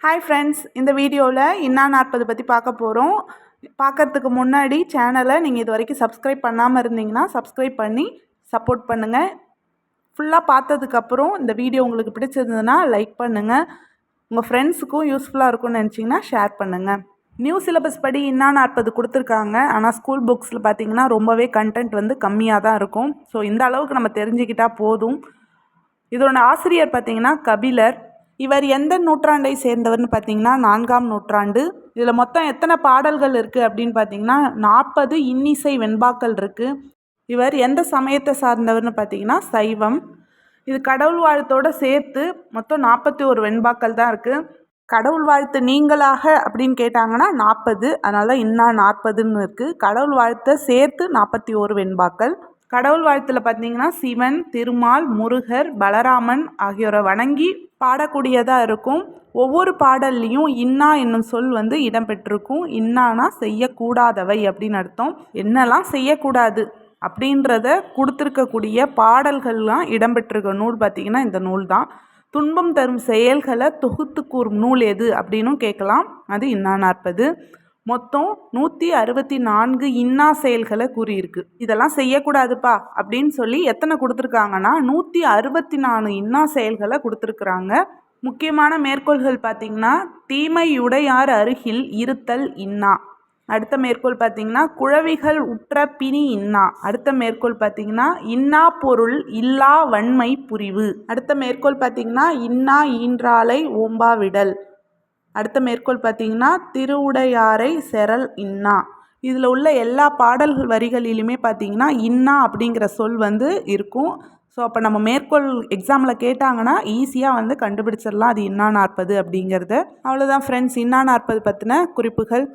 Hi friends இந்த வீடியோவில் இன்னா நாற்பது பற்றி பார்க்க போகிறோம் பார்க்கறதுக்கு முன்னாடி சேனலை நீங்கள் இது வரைக்கும் சப்ஸ்கிரைப் பண்ணாமல் இருந்தீங்கன்னா சப்ஸ்கிரைப் பண்ணி சப்போர்ட் பண்ணுங்கள் ஃபுல்லாக பார்த்ததுக்கப்புறம் இந்த வீடியோ உங்களுக்கு பிடிச்சிருந்ததுன்னா லைக் பண்ணுங்கள் உங்கள் ஃப்ரெண்ட்ஸுக்கும் யூஸ்ஃபுல்லாக இருக்கும்னு நினச்சிங்கன்னா ஷேர் பண்ணுங்கள் நியூ சிலபஸ் படி இன்னா நாற்பது கொடுத்துருக்காங்க. ஆனால் ஸ்கூல் புக்ஸில் பார்த்தீங்கன்னா ரொம்பவே கண்டென்ட் வந்து கம்மியாக தான் இருக்கும். ஸோ இந்த அளவுக்கு நம்ம தெரிஞ்சுக்கிட்டால் போதும். இதோட ஆசிரியர் பார்த்தீங்கன்னா கபிலர். இவர் எந்த நூற்றாண்டை சேர்ந்தவர்னு பார்த்தீங்கன்னா நான்காம் நூற்றாண்டு. இதில் மொத்தம் எத்தனை பாடல்கள் இருக்குது அப்படின்னு பார்த்தீங்கன்னா நாற்பது இன்னிசை வெண்பாக்கள் இருக்குது இவர் எந்த சமயத்தை சார்ந்தவர்னு பார்த்தீங்கன்னா சைவம். இது கடவுள் வாழ்த்தோடு சேர்த்து மொத்தம் நாற்பத்தி ஒரு வெண்பாக்கள் தான் இருக்குது கடவுள் வாழ்த்து நீங்களாக அப்படின்னு கேட்டாங்கன்னா நாற்பது. அதனால தான் இன்னா நாற்பதுன்னு இருக்குது கடவுள் வாழ்த்தை சேர்த்து நாற்பத்தி ஒரு வெண்பாக்கள். கடவுள் வாழ்த்தில் பார்த்தீங்கன்னா சிவன் திருமால் முருகர் பலராமன் ஆகியோரை வணங்கி பாடக்கூடியதாக இருக்கும். ஒவ்வொரு பாடல்லையும் இன்னா என்னும் சொல் வந்து இடம்பெற்றிருக்கும் இன்னானா செய்யக்கூடாதவை அப்படின்னு அர்த்தம். என்னெல்லாம் செய்யக்கூடாது அப்படின்றத கொடுத்துருக்கக்கூடிய பாடல்கள்லாம் இடம்பெற்றிருக்க நூல் பார்த்திங்கன்னா இந்த நூல் தான். துன்பம் தரும் செயல்களை தொகுத்து கூறும் நூல் எது அப்படின்னும் கேட்கலாம். அது இன்னா நாற்பது மொத்தம் நூற்றி அறுபத்தி நான்கு இன்னா செயல்களை கூறியிருக்கு. இதெல்லாம் செய்யக்கூடாதுப்பா அப்படின்னு சொல்லி எத்தனை கொடுத்துருக்காங்கன்னா நூற்றி அறுபத்தி நாலு இன்னா செயல்களை கொடுத்துருக்குறாங்க. முக்கியமான மேற்கோள்கள் பார்த்திங்கன்னா தீமையுடையார் அருகில் இருத்தல் இன்னா. அடுத்த மேற்கோள் பார்த்தீங்கன்னா குழவிகள் உற்ற பிணி இன்னா. அடுத்த மேற்கோள் பார்த்தீங்கன்னா இன்னா பொருள் இல்லா வன்மை புரிவு. அடுத்த மேற்கோள் பார்த்தீங்கன்னா இன்னா ஈன்றாலை ஓம்பாவிடல் அடுத்த மேற்கோள் பார்த்தீங்கன்னா திருவுடையாரை செரல் இன்னா. இதில் உள்ள எல்லா பாடல்கள் வரிகளிலுமே பார்த்தீங்கன்னா இன்னா அப்படிங்கிற சொல் வந்து இருக்கும். ஸோ அப்போ நம்ம மேற்கோள் எக்ஸாமில் கேட்டாங்கன்னா ஈஸியாக வந்து கண்டுபிடிச்சிடலாம் அது இன்னா நாற்பது அப்படிங்கிறது. அவ்வளோதான் ஃப்ரெண்ட்ஸ் இன்னா நாற்பது பற்றின குறிப்புகள்.